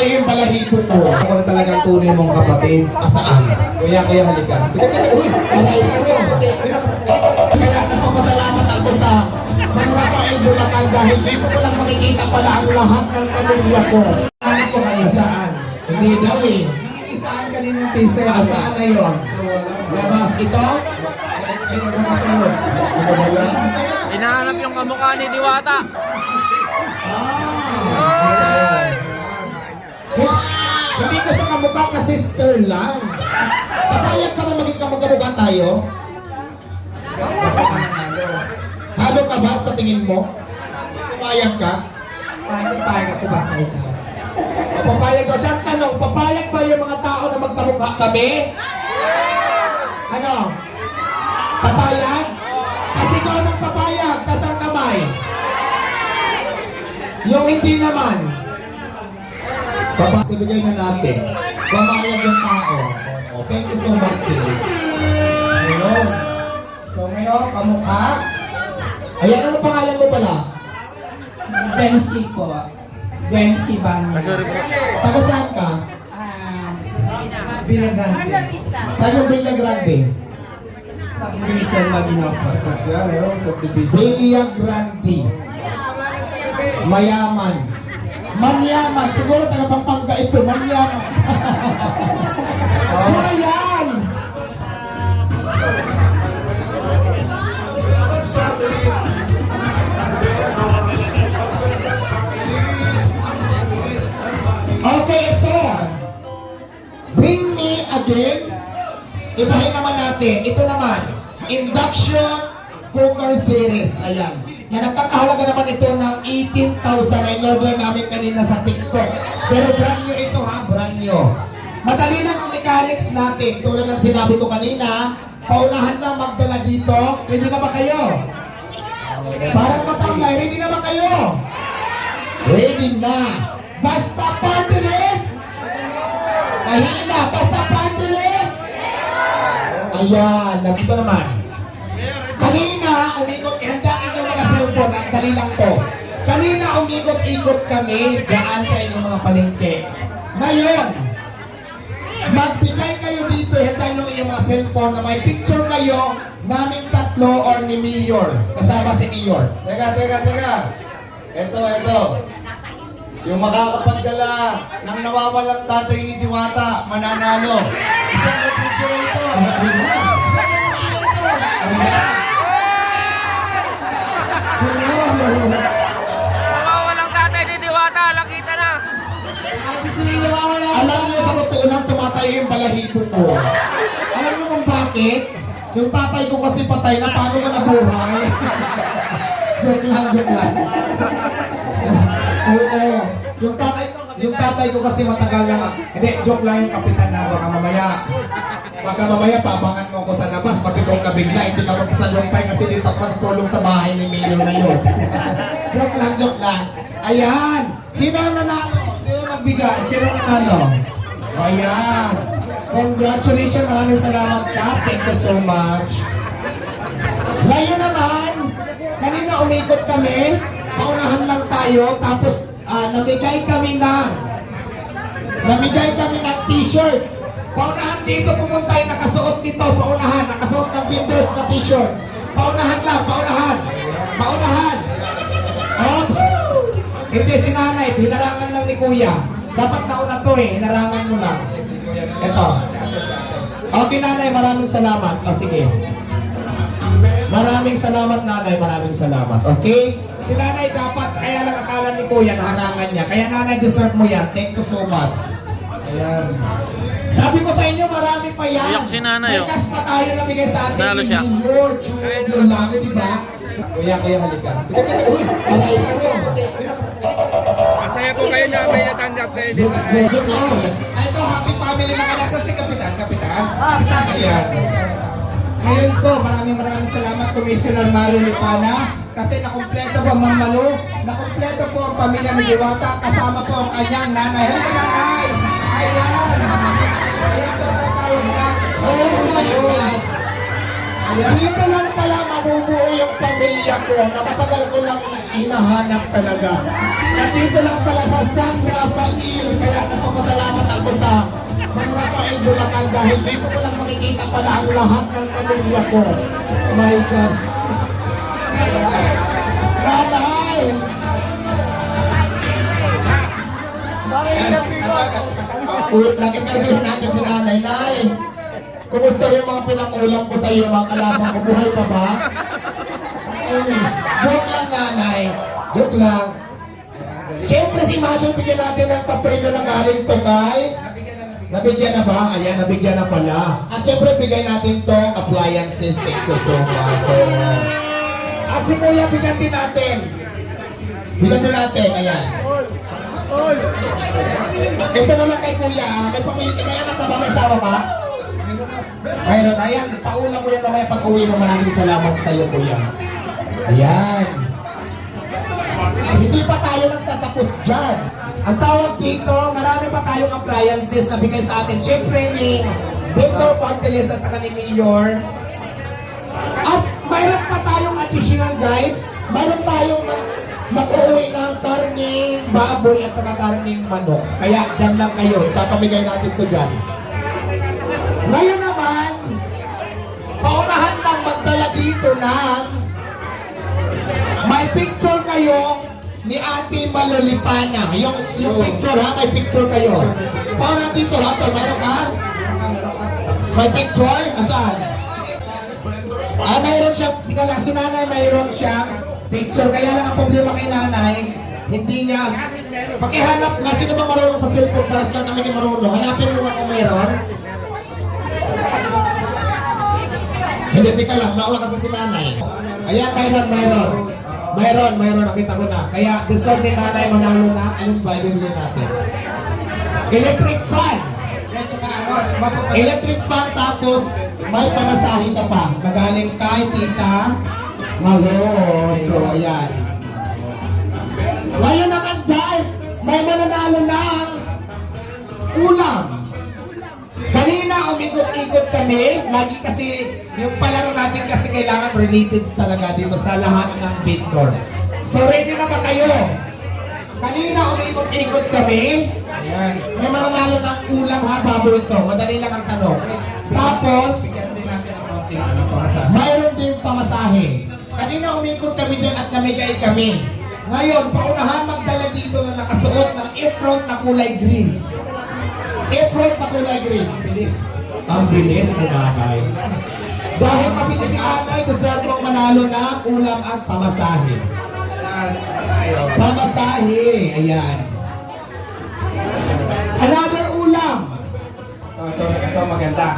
tumatay yung balahibo ko. Ako na talagang tunay mong kapatid. Asaan? Kuya, kuya, halika. Uy, alay ka rin. Kaya napapasalamat ako sa San Rafael Bulacan dahil dito ko lang makikita pala ang lahat ng pamilya ko. Ano ko kayo saan? Hindi daw eh. Nangingisaan kanina teaser. Asaan na yun? Labas. Ito? Ay, ano ka sa'yo? Ito ba yan? Hinahanap yung kamukha ni Diwata. Ah! Hindi ko siya kamukha ka sister lang. Papayag ka ba maging kamukha tayo? Halo ka ba sa tingin mo? Papayag ka? Papayag ako ba kayo? Papayag ko. Siyang tanong, papayag ba yung mga tao na magkamukha kami? Ano? Papayag? Kasi ikaw nang papayag, tas ang kamay. Yung hindi naman. Papa, sibigay na natin. Papayag yung tao. Oh, Thank you so much, sis. Ayun. So ngayon, kamukha. Ayan, ano pangalan mo pala? Densky po. Densky. Sorry po. Taga saan ka? Ah, Bilagan. Saan yung Villa Grande? Christian Magino po. Villa Grande. Mayaman. Manyaman. Siguro taga Pampanga ito. Manyaman. so ayan. Okay, ito. Bring me again. Ibahin naman natin. Ito naman. Induction Cooker Series. Ayan. Yan, nagkakahalaga naman ito ng 18,000 na in-order namin kanina sa TikTok. Pero brand new ito ha, brand new. Madali lang ang mechanics natin. Tulad ng sinabi ko kanina, paunahan lang magdala dito. Ready na ba kayo? Parang matamlay, ready na ba kayo? Ready na. Basta party list! Mahina, basta party list! Ayan, nandito naman. Kanina, umikot, ang dali lang to. Kanina, umikot-ikot kami dyan sa inyong mga palengke. Ngayon, magbigay kayo dito, handa nyo inyong mga cellphone na may picture kayo naming tatlo or ni Mayor. Kasama si Mayor. Teka, teka, teka. Ito, ito. Yung makakapagdala ng nawawalang tatay ni Diwata, mananalo. Isang picture ito. Isang picture ito. Mawawalang tatay ni Diwata. Nakita na. Alam niyo sa totoo lang tumatay yung ko. Alam niyo kung bakit? Yung tatay ko kasi patay na paano ka nabuhay? joke lang, joke lang. Oo. Yung tatay ko, yung tatay ko kasi matagal na Hindi, joke lang yung kapitan na baka mamaya. Baka mamaya pabangan mo ako sa bigla, hindi ka magtalumpay kasi dito ako tulong sa bahay ni Mayor na yun. joke lang, joke lang. Ayan! Sino ang nanalo? Sino nagbigay? Sino ang nanalo? Ayan! Congratulations! Maraming salamat ka. Thank you so much. Ngayon naman, kanina umikot kami, paunahan lang tayo, tapos ah, namigay kami ng namigay kami ng t-shirt. Paunahan dito pumunta yung nakasuot nito, paunahan, nakasuot ng vendors na t-shirt. Paunahan lang, paunahan. Paunahan. Oh, hindi si nanay, hinarangan lang ni kuya. Dapat nauna to eh, hinarangan mo lang. Ito. Okay nanay, maraming salamat. O sige. Maraming salamat nanay, maraming salamat. Okay? Si nanay dapat, kaya lang akala ni kuya, naharangan niya. Kaya nanay, deserve mo yan. Thank you so much. Ayan. Sabi ko sa inyo, marami pa yan. Iyak si nanay, May oh. kas pa tayo na bigay sa atin. Nalo siya. More true lang, di ba? Kuya, kuya, halika. Masaya po kayo na may natanggap kayo dito. Lord. Ito, happy family na anak si Kapitan. Kapitan? Kapitan. Ayan. Ngayon po, maraming maraming salamat Commissioner Mario Lipana kasi nakumpleto po Ma'am Malu, nakumpleto po ang pamilya ni Diwata kasama po ang kanyang nanay. Halika nanay! Ayan! Dito lang pala mabubuo yung pamilya ko na matagal ko lang hinahanap talaga. Nandito lang pala sa San Rafael, kaya napapasalamat ako sa San Rafael Bulacan dahil dito ko lang makikita pala ang lahat ng pamilya ko. My gosh. Nanay! Ulit lang interviewin natin si nanay. Nay, kumusta yung mga pinakulang ko sa iyo, mga kalabang ko? Buhay pa ba? Joke lang nanay. Joke lang. Siyempre si Mother, bigyan natin ng papel na galing to kay... Nabigyan na ba? Ayan, nabigyan na pala. At siyempre, bigay natin tong appliances. Thank you so much. So, at si Kuya, bigyan din natin. Bigyan din natin. Ayan. Ito na lang kay Kuya. May pamilya. May anak na ba? May asawa ka? Mayroon. Ayan. Paulam mo yan mamaya pag uwi mo. Maraming salamat sa iyo, Kuya. Ayan. Hindi pa tayo nagtatapos dyan. Ang tawag dito, marami pa tayong appliances na bigay sa atin. Siyempre ni Victor Pantelis at saka ni Mayor. At mayroon pa tayong additional guys. Mayroon tayong mag-uwi ng karning baboy at saka karning manok. Kaya dyan lang kayo. Papamigay natin to dyan. Ngayon naman, paunahan lang magdala dito ng may picture kayo ni Ate Malolipana. Yung, yung picture ha, may picture kayo. Paunahan dito ha, tol, mayroon ka? May picture? Asaan? Ah, mayroon siya, tika lang, si nanay mayroon siya picture. Kaya lang ang problema kay nanay, hindi niya, pakihanap nga, sino ba marunong sa cellphone? Paras lang kami ni marunong. Hanapin mo nga kung mayroon. Hindi, tika lang, naula ka sa si nanay. Ayan, mayroon, mayroon. Mayroon, mayroon, nakita ko na. Kaya gusto ni nanay manalo na, anong ba bibili natin? Electric fan! Electric fan tapos may pamasahe ka pa. Nagaling kay Tita Malo. So, ayan. Ngayon naman guys, may mananalo ng ulam. Kanina umikot-ikot kami, lagi kasi yung palaro natin kasi kailangan related talaga dito sa lahat ng vendors. So ready na ba kayo? Kanina umikot-ikot kami, Ayan. may mananalo ng ulam ha, baboy ito. Madali lang ang tanong. Tapos, mayroon din pamasahe. Kanina umikot kami dyan at namigay kami. Ngayon, paunahan magdala dito na nakasuot ng e-front na kulay green. E-front na kulay green. Ang bilis. Ang bilis ni nanay. Dahil mabilis si nanay, deserve mong manalo ng ulam at pamasahe. Pamasahe. Ayan. Another ulam. Ito, ito, ito maganda.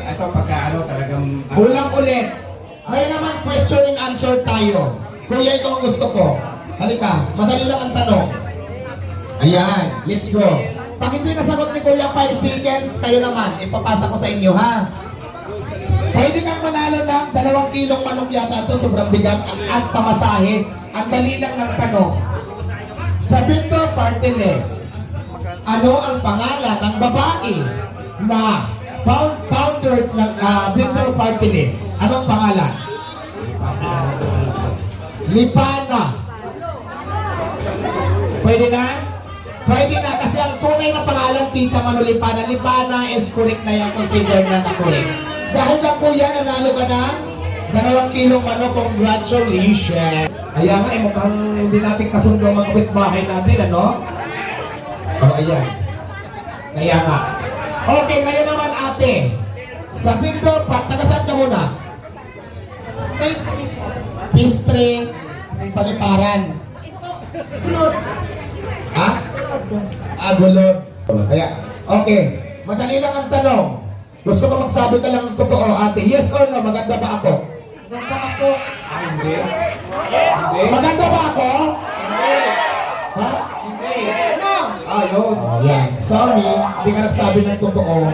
Ito pagka ano talagang... Ulam ulit. Ngayon naman question and answer tayo. Kuya, ito ang gusto ko. Halika, madali lang ang tanong. Ayan, let's go. Pag hindi nasagot ni Kuya 5 seconds, kayo naman, ipapasa ko sa inyo ha. Pwede kang manalo ng dalawang kilong manok yata ito, sobrang bigat at, at pamasahe. Ang dali lang ng tanong. Sa Victor Party List, ano ang pangalan ng babae na found, founder ng uh, Victor Party List? Anong pangalan? Lipana. Pwede na? Pwede na kasi ang tunay na pangalan Tita Manu Lipana. Lipana is correct na yan. Consider na na correct. Dahil ka po yan, nanalo ka ng dalawang kilong mano. Congratulations! Kaya nga, eh, mukhang hindi natin kasundo ang mga bahay natin, ano? Oh, ayan. Kaya nga. Okay, ngayon naman ate. Sa Victor Park, taga ka muna? Pistre, Paliparan. Ha? Ah, gulod. Kaya, okay. Madali lang ang tanong. Gusto ko magsabi ka lang ng totoo, ate. Yes or no, maganda ba ako? Maganda ako. Ah, hindi. Maganda ba ako? Ha? Hindi. Ah, yun. Oh, yan. Sorry, hindi ka nagsabi ng totoo.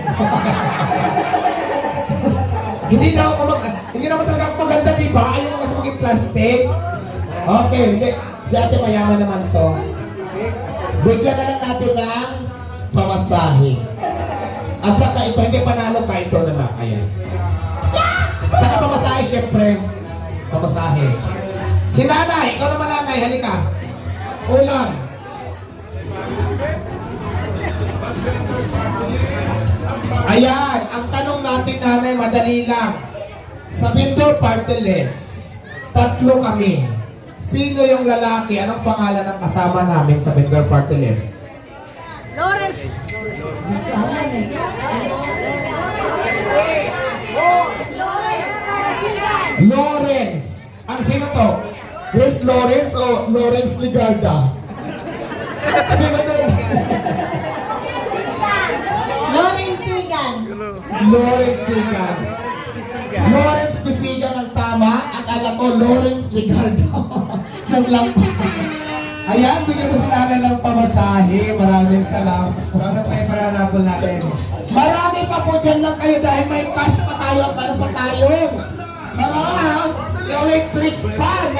hindi na ako mag... Hindi naman talaga ako maganda, di ba? Mo kasi maging plastic. Okay, hindi. Si ate mayaman naman to. Bigyan na lang natin ng pamasahe. At saka ito, panalo ka, ito na lang. Ayan. Saka pamasahe syempre, pamasahe. Si nanay, ikaw naman nanay, halika. Ulam. Ayan, ang tanong natin nanay, madali lang. Sa vendor party list, tatlo kami. Sino yung lalaki? Anong pangalan ng kasama namin sa vendor party list? Lawrence. Ano sino to? Chris Lawrence o Lawrence Ligarda? Sino to? Lawrence Wigan. Lawrence Ligarda. Lawrence Pisigan ang tama. Akala ko Lawrence Ligarda. Diyan lang. Ayan, bigyan mo si nanay ng pamasahe. Maraming salamat. Ano pa yung paranabol natin? Marami pa po dyan lang kayo dahil may pass pa tayo at ano pa tayo. Mga electric fan.